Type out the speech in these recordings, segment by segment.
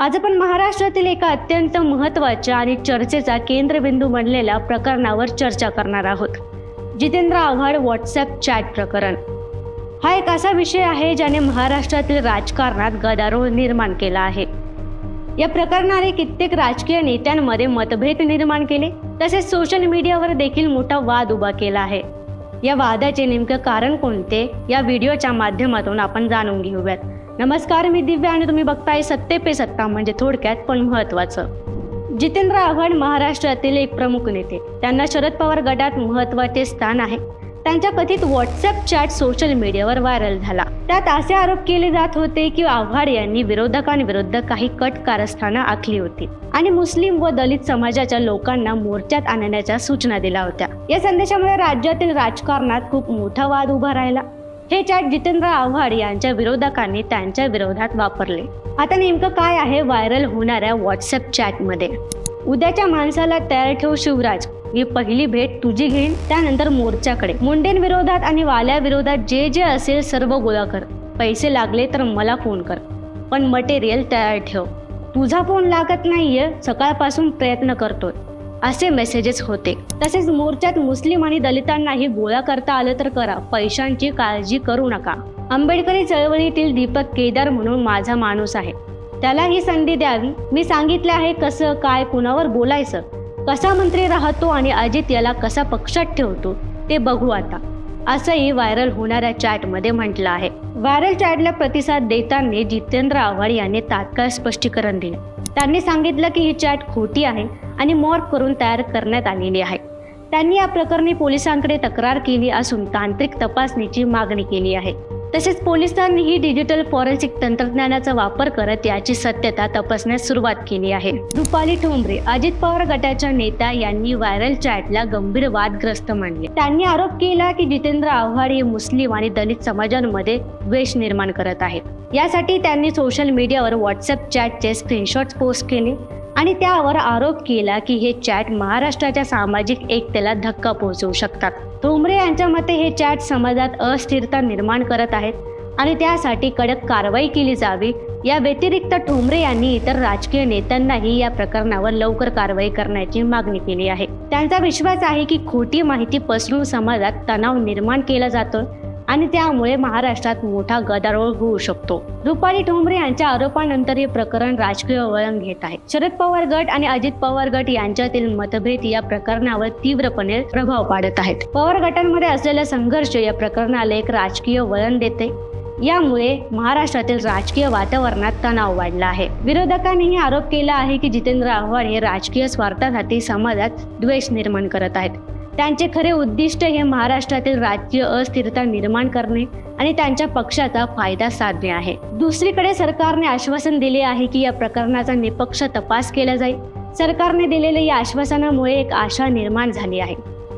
आज आपण महाराष्ट्रातील एका अत्यंत महत्त्वाच्या आणि चर्चेचा केंद्रबिंदू बनलेल्या प्रकरणावर चर्चा करणार आहोत. जितेंद्र आव्हाड व्हॉट्सॲप चॅट प्रकरण. हा एक असा विषय आहे ज्याने महाराष्ट्रातील राजकारणात गदारोळ निर्माण केला आहे. या प्रकरणाने कित्येक राजकीय नेत्यांमध्ये मतभेद निर्माण केले तसेच सोशल मीडियावर देखील मोठा वाद उभा केला आहे. या वादाचे नेमकं कारण कोणते? या व्हिडिओच्या माध्यमातून आपण जाणून घेऊयात. नमस्कार मी दिव्या आणि तुम्ही बघताय सत्ते पे सत्ता म्हणजे थोडक्यात पण महत्त्वाचं. जितेंद्र आव्हाड महाराष्ट्रातील एक प्रमुख नेते. त्यांना शरद पवार गटात महत्त्वाचे स्थान आहे. त्यांच्या कथित व्हॉट्सअप चॅट सोशल मीडियावर व्हायरल झाला. त्यात असे आरोप केले जात होते की आव्हाड यांनी विरोधकांविरुद्ध काही कट कारस्थानं आखली होती. आणि मुस्लिम व दलित समाजाच्या लोकांना मोर्चात आणण्याच्या सूचना दिल्या होत्या. या संदेशामुळे राज्यातील राजकारणात खूप मोठा वाद उभा राहिला. हे चॅट जितेंद्र आव्हाड यांच्या विरोधकांनी त्यांच्या विरोधात वापरले. आता नेमकं काय आहे व्हायरल होणाऱ्या व्हॉट्सअप चॅटमध्ये? उद्याच्या माणसाला तयार ठेव शिवराज. मी पहिली भेट तुझी घेईन त्यानंतर मोर्चाकडे. मुंडेंविरोधात आणि वाल्या विरोधात जे जे असेल सर्व गोळा कर. पैसे लागले तर मला फोन कर. पण मटेरियल तयार ठेव. तुझा फोन लागत नाहीये सकाळपासून प्रयत्न करतोय. असे मेसेजेस होते. तसेच मोर्चात मुस्लिम आणि दलितांनाही गोळा करता आलं तर करा. पैशांची काळजी करू नका. आंबेडकरी चळवळीतील दीपक केदार म्हणून माझा माणूस आहे. त्याला ही संधी द्यावी. मी सांगितले आहे कसं काय कुणावर बोलायचं? कसा मंत्री राहतो आणि अजित याला कसा पक्षात ठेवतो? ते बघू आता. असंही व्हायरल होणाऱ्या चॅटमध्ये म्हटलं आहे. व्हायरल चॅटला प्रतिसाद देताना जितेंद्र आव्हाड यांनी तात्काळ स्पष्टीकरण दिले. त्यांनी सांगितलं की ही चॅट खोटी आहे. आणि मॉर्क करून तयार करण्यात आलेली आहे. त्यांनी या प्रकरणी पोलिसांकडे तक्रार केली असून तांत्रिक तपासणीची मागणी केली आहे. तसेच पोलिसांनीही डिजिटल फॉरेन्सिक तंत्रज्ञानाचा वापर करत याची सत्यता तपासण्यास सुरुवात केली आहे. रुपाली ठोंबरे अजित पवार गटाच्या नेत्या यांनी व्हायरल चॅटला गंभीर वादग्रस्त मानले. त्यांनी आरोप केला की जितेंद्र आव्हाड हे मुस्लिम आणि दलित समाजांमध्ये द्वेष निर्माण करत आहेत. यासाठी त्यांनी सोशल मीडियावर व्हॉट्सअप चॅटचे स्क्रीनशॉट्स पोस्ट केले. आणि त्यावर आरोप केला की हे चॅट महाराष्ट्राच्या सामाजिक एकतेला धक्का पोहोचवू शकतात. ठोंबरे यांच्या मते हे चॅट समाजात अस्थिरता निर्माण करत आहेत आणि त्यासाठी कडक कारवाई केली जावी. या व्यतिरिक्त ठोंबरे यांनी इतर राजकीय नेत्यांनाही या प्रकरणावर लवकर कारवाई करण्याची मागणी केली आहे. त्यांचा विश्वास आहे की खोटी माहिती पसरून समाजात तणाव निर्माण केला जातो आणि त्यामुळे महाराष्ट्रात मोठा गदारोळ होऊ शकतो. रुपाली ठोंबरे यांच्या आरोपानंतर हे प्रकरण राजकीय वळण घेत आहे. शरद पवार गट आणि अजित पवार गट यांच्यातील मतभेद या प्रकरणावर तीव्रपणे प्रभाव पाडत आहेत. पवार गटांमध्ये असलेला संघर्ष या प्रकरणाला एक राजकीय वळण देते. यामुळे महाराष्ट्रातील राजकीय वातावरणात तणाव वाढला आहे. विरोधकांनीही आरोप केला आहे की जितेंद्र आव्हाड हे राजकीय स्वार्थासाठी समाजात द्वेष निर्माण करत आहेत. त्यांचे खरे उद्दिष्ट हे महाराष्ट्रातील राजकीय अस्थिरता निर्माण करणे आणि त्यांच्या पक्षाचा फायदा साधणे आहे. दुसरीकडे सरकारने आश्वासन दिले आहे की या प्रकरणाचा निपक्ष तपास केला जाईल. सरकारने दिलेल्या या आश्वासनामुळे एक आशा निर्माण झाली आहे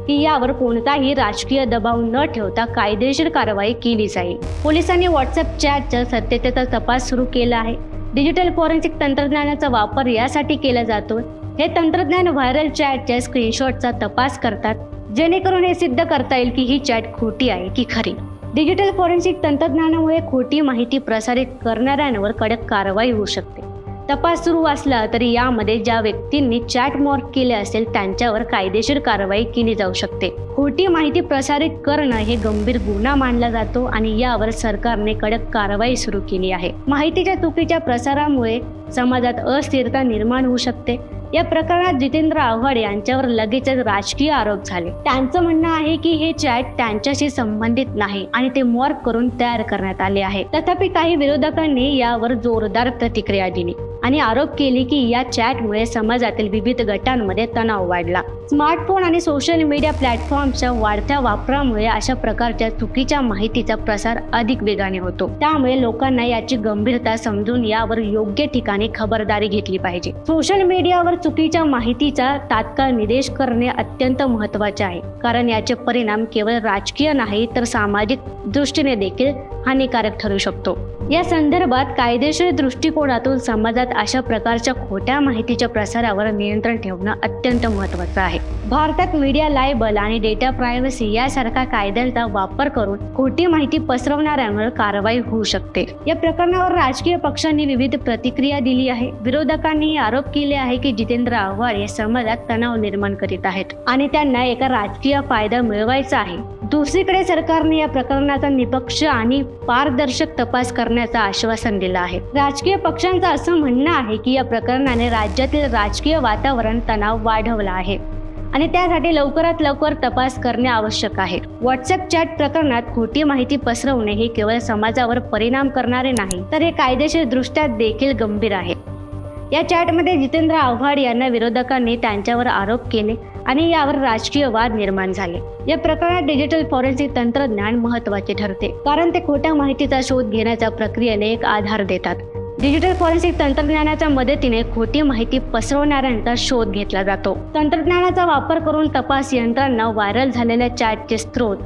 की यावर कोणताही राजकीय दबाव न ठेवता कायदेशीर कारवाई केली जाईल. पोलिसांनी व्हॉट्सअप चॅटच्या सत्यतेचा तपास सुरू केला आहे. डिजिटल फॉरेन्सिक तंत्रज्ञानाचा वापर यासाठी केला जातो. हे तंत्रज्ञान व्हायरल चॅटच्या स्क्रीनशॉटचा तपास करतात. जेणेकरून हे सिद्ध करता येईल की ही चॅट खोटी आहे की खरी. डिजिटल फॉरेन्सिक तंत्रज्ञानामुळे खोटी माहिती प्रसारित करणाऱ्यांवर कडक कारवाई होऊ शकते. तपास सुरू असला तरी यामध्ये ज्या व्यक्तींनी चॅट मॉर्क केले असेल त्यांच्यावर कायदेशीर कारवाई केली जाऊ शकते. खोटी माहिती प्रसारित करणं हे गंभीर गुन्हा मानला जातो आणि यावर सरकारने कडक कारवाई सुरू केली आहे. माहितीच्या चुकीच्या प्रसारामुळे समाजात अस्थिरता निर्माण होऊ शकते. या प्रकरणात जितेंद्र आव्हाड यांच्यावर लगेचच राजकीय आरोप झाले. त्यांचं म्हणणं आहे की हे चॅट त्यांच्याशी संबंधित नाही आणि ते मॉर्क करून तयार करण्यात आले आहे. तथापि काही विरोधकांनी यावर जोरदार प्रतिक्रिया दिली आणि आरोप केले की या चॅटमुळे समाजातील विविध गटांमध्ये तणाव वाढला. स्मार्टफोन आणि सोशल मीडिया प्लॅटफॉर्मच्या वाढत्या वापरामुळे अशा प्रकारच्या चुकीच्या माहितीचा प्रसार अधिक वेगाने होतो. त्यामुळे लोकांना याची गंभीरता समजून यावर योग्य ठिकाणी खबरदारी घेतली पाहिजे. सोशल मीडियावर चुकीच्या माहितीचा तात्काळ निदेश करणे अत्यंत महत्त्वाचे आहे. कारण याचे परिणाम केवळ राजकीय नाही तर सामाजिक दृष्टीने देखील हानिकारक ठरू शकतो. या संदर्भात कायदेशीर दृष्टिकोनातून समाजात अशा प्रकारच्या खोट्या माहितीच्या प्रसारावर नियंत्रण ठेवणं अत्यंत महत्त्वाचं आहे. भारतात मीडिया लायबल आणि डेटा प्रायव्हसी यासारख्या कायद्यांचा वापर करून खोटी माहिती पसरवणाऱ्यांवर कारवाई होऊ शकते. या प्रकरणावर राजकीय पक्षांनी विविध प्रतिक्रिया दिली आहे. विरोधकांनी आरोप केले आहे की जितेंद्र आव्हाड या समाजात तणाव निर्माण करीत आहेत आणि त्यांना एका राजकीय फायदा मिळवायचा आहे. दुसरीकडे सरकारने या प्रकरणाचा निपक्ष आणि पारदर्शक तपास करण्याचं आश्वासन दिलं आहे. राजकीय पक्षांचं असं म्हणणं आहे की या प्रकरणाने राज्यातील राजकीय वातावरण तणाव वाढवला आहे. आणि त्यासाठी लवकरात लवकर तपास करणे आवश्यक आहे. व्हॉट्सअप चॅट प्रकरणात खोटी माहिती पसरवणे हे केवळ समाजावर परिणाम करणारे नाही तर हे कायदेशीर दृष्ट्या देखील गंभीर आहे. या चॅटमध्ये जितेंद्र आव्हाड यांना विरोधकांनी त्यांच्यावर आरोप केले आणि यावर राजकीय वाद निर्माण झाले. या प्रकरणात डिजिटल फॉरेन्सिक तंत्रज्ञान महत्त्वाचे ठरते कारण ते खोट्या माहितीचा शोध घेण्याच्या प्रक्रियेने एक आधार देतात. डिजिटल फॉरेन्सिक तंत्रज्ञानाच्या मदतीने खोटी माहिती पसरवणाऱ्यांचा शोध घेतला जातो. तंत्रज्ञानाचा वापर करून तपास यंत्रांना व्हायरल झालेल्या चॅटचे स्रोत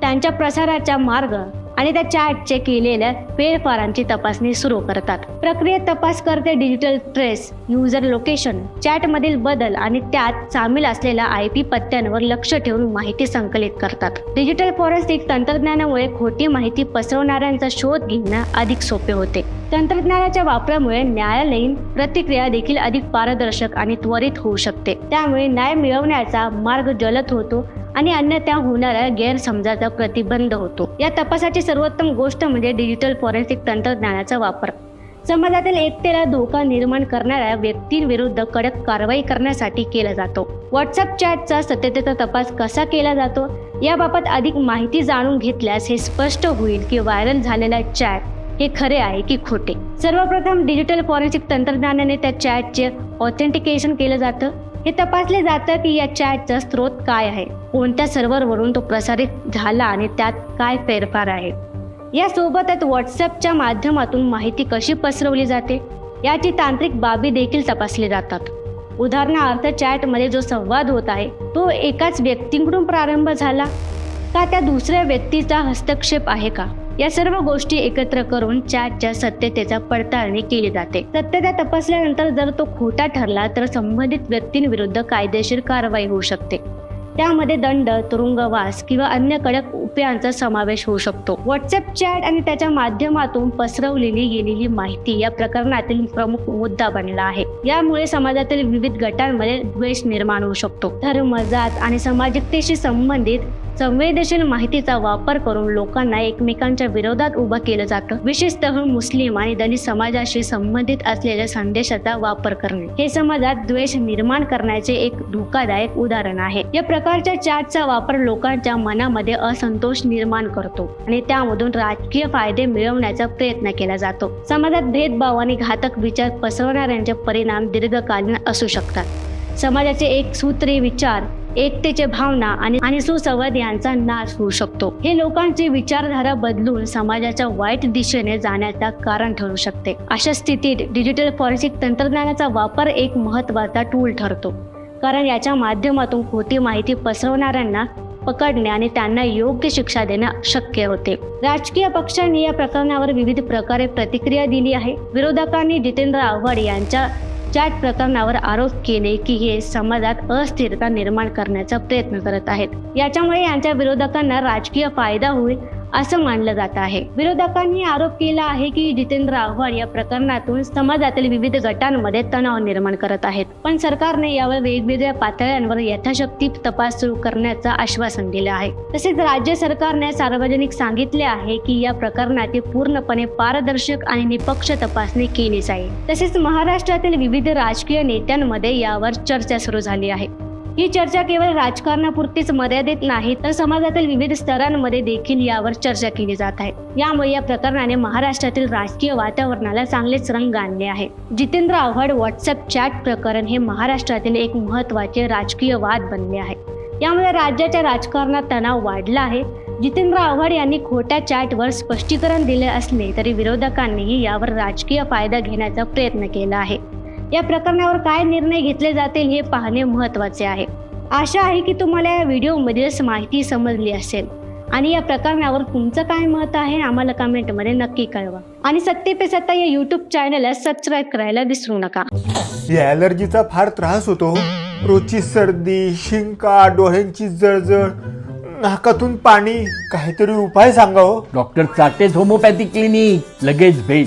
त्यांच्या प्रसाराचा मार्ग आणि त्या चॅटचे केलेल्या फेरफारांची तपासणी सुरू करतात. प्रक्रियेत तपास करते डिजिटल ट्रेस युजर लोकेशन चॅटमधील बदल आणि त्यात सामील असलेल्या आय पी पत्त्यांवर लक्ष ठेवून माहिती संकलित करतात. डिजिटल फॉरेन्सिक तंत्रज्ञानामुळे खोटी माहिती पसरवणाऱ्यांचा शोध घेणं अधिक सोपे होते. तंत्रज्ञानाच्या वापरामुळे न्यायालयीन प्रतिक्रिया देखील अधिक पारदर्शक आणि त्वरित होऊ शकते. त्यामुळे न्याय मिळवण्याचा मार्ग जलद होतो आणि अन्यथा होणाऱ्या गैरसमजाचा प्रतिबंध होतो. या तपासाची सर्वोत्तम गोष्ट म्हणजे डिजिटल फॉरेन्सिक तंत्रज्ञानाचा वापर. समाजातील एकतेला धोका निर्माण करणाऱ्या व्यक्तींविरुद्ध कडक कारवाई करण्यासाठी केला जातो. व्हॉट्सअप चॅटचा सत्यतेचा तपास कसा केला जातो? याबाबत अधिक माहिती जाणून घेतल्यास हे स्पष्ट होईल की व्हायरल झालेला चॅट हे खरे आहे की खोटे? सर्वप्रथम डिजिटल फॉरेन्सिक तंत्रज्ञानाने त्या चॅटचे ऑथेंटिकेशन केलं जातं. हे तपासले जातं की या चॅटचा स्रोत काय आहे. कोणत्या सर्व्हरवरून तो प्रसारित झाला आणि त्यात काय फेरफार आहे? यासोबतच व्हॉट्सअपच्या माध्यमातून माहिती कशी पसरवली जाते? याची तांत्रिक बाबी देखील तपासली जातात. उदाहरणार्थ चॅटमध्ये जो संवाद होत आहे तो एकाच व्यक्तीकडून प्रारंभ झाला का त्या दुसऱ्या व्यक्तीचा हस्तक्षेप आहे का? या सर्व गोष्टी एकत्र करून चॅटच्या सत्यतेचा पडताळणी केली जाते. सत्यता तपासल्यानंतर जर तो खोटा ठरला तर संबंधित व्यक्तींविरुद्ध कायदेशीर कारवाई होऊ शकते. त्यामध्ये दंड तुरुंगवास किंवा अन्य कडक उपायांचा समावेश होऊ शकतो. व्हॉट्सअप चॅट आणि त्याच्या माध्यमातून पसरवलेली गेलेली माहिती या प्रकरणातील प्रमुख मुद्दा बनला आहे. यामुळे समाजातील विविध गटांमध्ये द्वेष निर्माण होऊ शकतो. धर्म जात आणि सामाजिकतेशी संबंधित संवेदनशील माहितीचा वापर करून लोकांना एकमेकांच्या विरोधात उभं केलं जातं. विशेषतः मुस्लिम आणि दलित समाजाशी संबंधित असलेल्या संदेशाचा वापर करणे. हे समाजात द्वेष निर्माण करण्याचे एक धोकादायक उदाहरण आहे. या प्रकारच्या चॅटचा वापर लोकांच्या मनामध्ये असंतोष निर्माण करतो आणि त्यामधून राजकीय फायदे मिळवण्याचा प्रयत्न केला जातो. समाजात भेदभाव आणि घातक विचार पसरवणाऱ्यांचे परिणाम दीर्घकालीन असू शकतात. समाजाचे एक सूत्री विचार एकतेचे भावना आणि आणि सुसंवाद यांचा नाश होऊ शकतो. हे लोकांची विचारधारा बदलून समाजाच्या वाईट दिशेने जाण्याचा कारण ठरू शकते. अशा स्थितीत डिजिटल फॉरेन्सिक तंत्रज्ञानाचा वापर एक महत्त्वाचा टूल ठरतो. कारण याच्या माध्यमातून खोटी माहिती पसरवणाऱ्यांना पकडणे आणि त्यांना योग्य शिक्षा देणं शक्य होते. राजकीय पक्षांनी या प्रकरणावर विविध प्रकारे प्रतिक्रिया दिली आहे. विरोधकांनी जितेंद्र आव्हाड यांच्या चॅट प्रकरणावर आरोप केले की हे समाजात अस्थिरता निर्माण करण्याचा प्रयत्न करत आहेत. याच्यामुळे यांच्या विरोधकांना राजकीय फायदा होईल असं मानलं जात आहे. विरोधकांनी आरोप केला आहे की जितेंद्र आव्हाड या प्रकरणातून समाजातील विविध गटांमध्ये तणाव निर्माण करत आहेत. पण सरकारने यावर वेगवेगळ्या पातळ्यांवर यथाशक्ती तपास सुरू करण्याचं आश्वासन दिलं आहे. तसेच राज्य सरकारने सार्वजनिक सांगितले आहे की या प्रकरणाची पूर्णपणे पारदर्शक आणि निपक्ष तपासणी केली जाईल. तसेच महाराष्ट्रातील विविध राजकीय नेत्यांमध्ये यावर चर्चा सुरू झाली आहे. ही चर्चा केवळ राजकारणापुरतीच मर्यादित नाही तर समाजातील विविध स्तरांमध्ये देखील यावर चर्चा केली जात आहे. यामुळे या प्रकरणाने महाराष्ट्रातील राजकीय वातावरणाला चांगलेच रंग आणले आहे. जितेंद्र आव्हाड व्हॉट्सअप चॅट प्रकरण हे महाराष्ट्रातील एक महत्त्वाचे राजकीय वाद बनले आहे. यामुळे राज्याच्या राजकारणात तणाव वाढला आहे. जितेंद्र आव्हाड यांनी खोट्या चॅटवर स्पष्टीकरण दिले असले तरी विरोधकांनीही यावर राजकीय फायदा घेण्याचा प्रयत्न केला आहे. या प्रकरणावर काय निर्णय घेतले जातील हे पाहणे महत्त्वाचे आहे. आशा आहे की तुम्हाला या व्हिडिओमधील माहिती समजली असेल. आणि या प्रकरणावर तुमचं काय मत आहे आम्हाला कमेंटमध्ये नक्की कळवा. आणि सत्य पे सत्ता या यूट्यूब चॅनलला सबस्क्राईब करायला विसरू नका. या ॲलर्जीचा फार त्रास होतो रोजची सर्दी शिंका डोळ्यांची जळजळ नाकातून पाणी काहीतरी उपाय सांगा हो. डॉक्टर चाटेच होमोपॅथी क्लिनिक लगेच भेट.